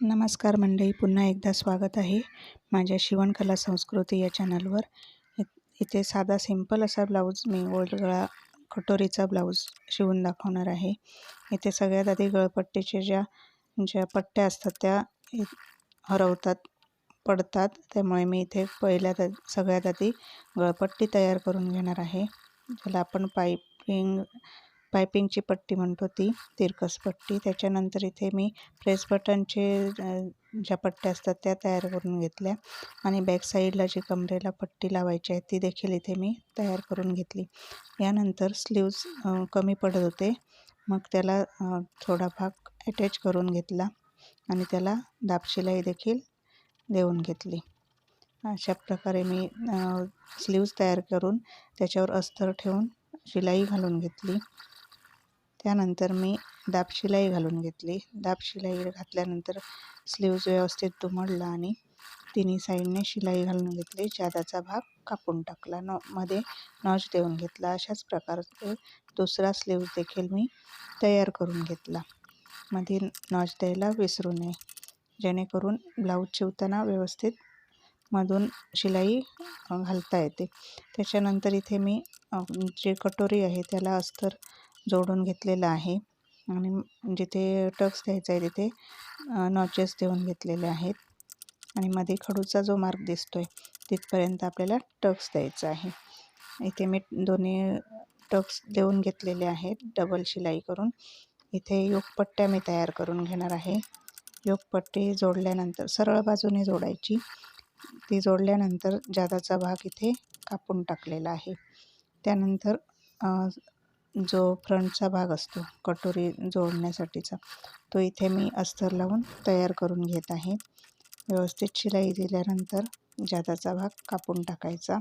नमस्कार मंडळी पुन्हा एकदा स्वागत आहे माझ्या शिवणकला संस्कृती या चॅनलवर. इ- इथे साधा सिंपल असा ब्लाऊज मी गोल्ड गळा कटोरीचा ब्लाऊज शिवून दाखवणार आहे. इथे सगळ्यात आधी गळपट्टीच्या ज्या ज्या पट्ट्या असतात त्या हरवतात पडतात. त्यामुळे मी इथे पहिल्या सगळ्यात आधी गळपट्टी तयार करून घेणार आहे. ज्याला आपण पाईपिंग पायपिंगची पट्टी म्हणतो ती तिरकस पट्टी. त्याच्यानंतर इथे मी प्रेस बटनचे ज्या पट्ट्या असतात त्या तयार करून घेतल्या आणि बॅक साईडला जी कमरेला पट्टी लावायची आहे ती देखील इथे मी तयार करून घेतली. यानंतर स्लीव्ज कमी पडत होते. मग त्याला थोडा भाग अटॅच करून घेतला आणि त्याला दाबशिलाई देखील देऊन घेतली. अशा प्रकारे मी स्लीव्ज तयार करून त्याच्यावर अस्तर ठेवून शिलाई घालून घेतली. त्यानंतर मी दाब शिलाई घालून घेतली. दाब शिलाई घातल्यानंतर स्लीव्ज व्यवस्थित दुमडला आणि तिन्ही साईडने शिलाई घालून घेतली. जादाचा भाग कापून टाकला. नॉ मध्ये नॉच देऊन घेतला. अशाच प्रकारचे दुसरा स्लीव्ज देखील मी तयार करून घेतला. मध्ये नॉच द्यायला विसरू नये. जेणेकरून ब्लाऊज शिवताना व्यवस्थित मधून शिलाई घालता येते. त्याच्यानंतर इथे मी जे कटोरी आहे त्याला अस्तर जोडून घेतलेलं आहे. आणि जिथे टक्स द्यायचा आहे तिथे नॉचेस देऊन घेतलेले आहेत. आणि मध्ये खडूचा जो मार्क आहे तिथपर्यंत आपल्याला टक्स द्यायचा आहे. इथे मी दोन्ही टक्स देऊन घेतलेले आहेत डबल शिलाई करून. इथे योगपट्ट्या मी तयार करून घेणार आहे. योगपट्टी जोडल्यानंतर सरळ बाजूने जोडायची. ती जोडल्यानंतर जादाचा भाग इथे कापून टाकलेला आहे. त्यानंतर जो फ्रंटचा भाग असतो कटोरी जोडण्यासाठीचा तो इथे मी अस्तर लावून तयार करून घेत आहे. व्यवस्थित शिलाई दिल्यानंतर जादाचा भाग कापून टाकायचा.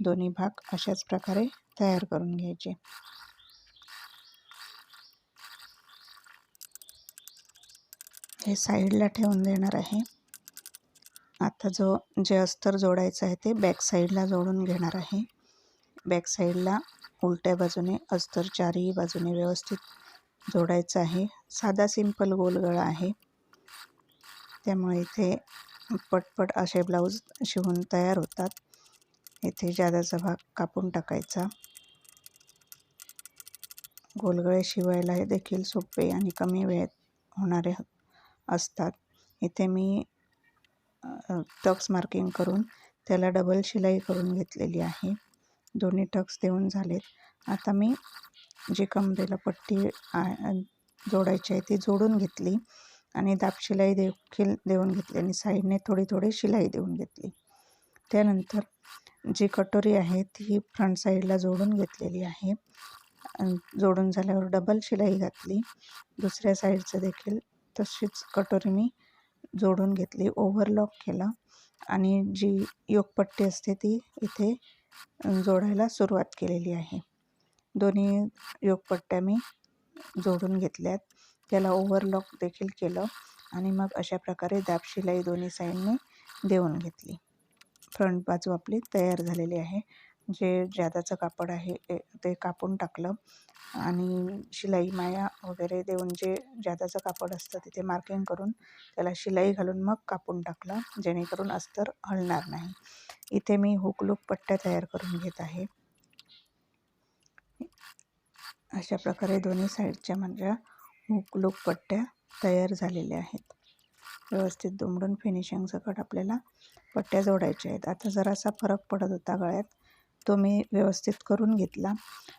दोन्ही भाग अशाच प्रकारे तयार करून घ्यायचे. हे साईडला ठेवून देणार आहे. आता जो जे अस्तर जोडायचं आहे ते बॅक साईडला जोडून घेणार आहे. बॅक साईडला उलट्या बाजूने अस्तर चारही बाजूने व्यवस्थित जोडायचं आहे. साधा सिंपल गोल गळा आहे. त्यामुळे इथे पटपट असे ब्लाऊज शिवून तयार होतात. इथे जादाचा भाग कापून टाकायचा. गोलगळे शिवायला हे देखील सोपे आणि कमी वेळेत होणारे असतात. इथे मी टक्स मार्किंग करून त्याला डबल शिलाई करून घेतलेली आहे. दोन्ही टक्स देऊन झालेत. आता मी जी कमरेला पट्टी जोडायची आहे ती जोडून घेतली आणि दाब शिलाई देखील देऊन घेतली आणि साईडने थोडी थोडी शिलाई देऊन घेतली. त्यानंतर जी कटोरी आहे ती फ्रंट साईडला जोडून घेतलेली आहे. जोडून झाल्यावर डबल शिलाई घातली. दुसऱ्या साईडचं देखील तशीच कटोरी मी जोडून घेतली. ओव्हरलॉक केलं आणि जी योगपट्टी असते ती इथे जोडायला सुरुवात केलेली आहे. दोन्ही योगपट्ट्या मी जोडून घेतल्यात. त्याला ओव्हरलॉक देखील केलं आणि मग अशा प्रकारे दाब शिलाई दोन्ही साईडने देऊन घेतली. फ्रंट बाजू आपली तयार झालेली आहे. जे जादाचं कापड आहे ते- ते कापून टाकलं. आणि शिलाई माया वगैरे देऊन जे जादाचं कापड असतं तिथे मार्किंग करून त्याला शिलाई घालून मग कापून टाकलं जेणेकरून अस्तर हलणार नाही. इथे मी हुकलूक पट्ट्या तयार करून घेत आहे. अशा प्रकारे दोन्ही साईडच्या माझ्या हुकलूक पट्ट्या तयार झालेल्या आहेत. व्यवस्थित दुमडून फिनिशिंग सकट आपल्याला पट्ट्या जोडायच्या आहेत. आता जरासा फरक पडत होता गळ्यात. तो मी व्यवस्थित करून घेतला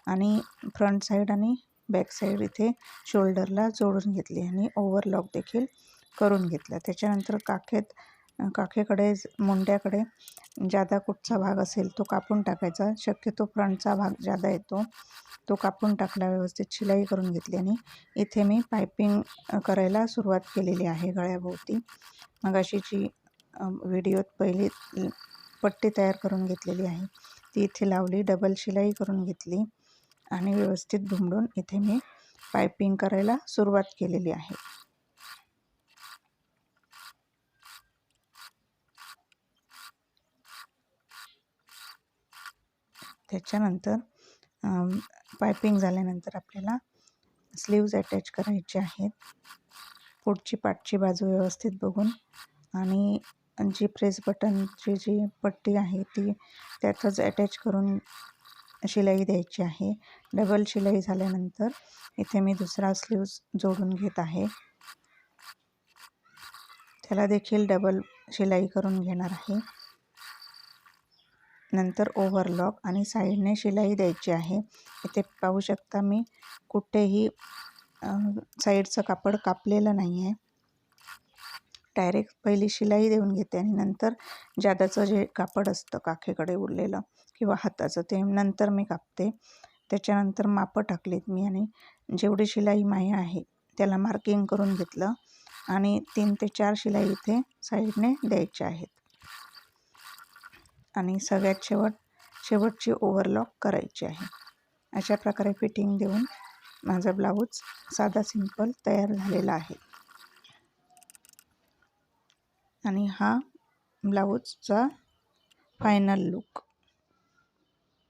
आणि फ्रंट साईड आणि बॅक साईड इथे शोल्डरला जोडून घेतली आणि ओव्हरलॉक देखील करून घेतला. त्याच्यानंतर काखेत काखेकडे मुंड्याकडे जादा कुठचा भाग असेल तो कापून टाकायचा. शक्यतो फ्रंटचा भाग जादा येतो. तो कापून टाकला व्यवस्थित शिलाई करून घेतली आणि इथे मी पायपिंग करायला सुरुवात केलेली आहे गळ्याभोवती. मग अशी जी व्हिडिओत पहिली पट्टी तयार करून घेतलेली आहे. ती इथे लावली डबल शिलाई करून घेतली आणि व्यवस्थित घुमडून इथे मी पायपिंग करायला सुरुवात केलेली आहे. त्याच्यानंतर पायपिंग झाल्यानंतर आपल्याला स्लीव्ज अटॅच करायचे आहेत. पुढची पाठची बाजू व्यवस्थित बघून आणि जी प्रेस बटनची जी पट्टी आहे ती त्यातच अटॅच करून शिलाई द्यायची आहे. डबल शिलाई झाल्यानंतर इथे मी दुसरा स्लीव्ज जोडून घेत आहे. त्याला देखील डबल शिलाई करून घेणार आहे. नंतर ओव्हरलॉक आणि साईडने शिलाई द्यायची आहे. इथे पाहू शकता मी कुठेही साईडचं कापड कापलेलं नाही आहे डायरेक्ट पहिली शिलाई देऊन घेते आणि नंतर जादाचं जे कापड असतं काखेकडे उरलेलं किंवा हाताचं ते नंतर मी कापते. त्याच्यानंतर मापं टाकलीत मी आणि जेवढी शिलाई माही आहे त्याला मार्किंग करून घेतलं आणि तीन ते चार शिलाई इथे साईडने द्यायच्या आहेत. आणि सगळ्यात शेवट शेवटची ओव्हरलॉक करायची आहे. अशा प्रकारे फिटिंग देऊन माझा ब्लाऊज साधा सिंपल तयार झालेला आहे. आणि हा ब्लाऊजचा फायनल लुक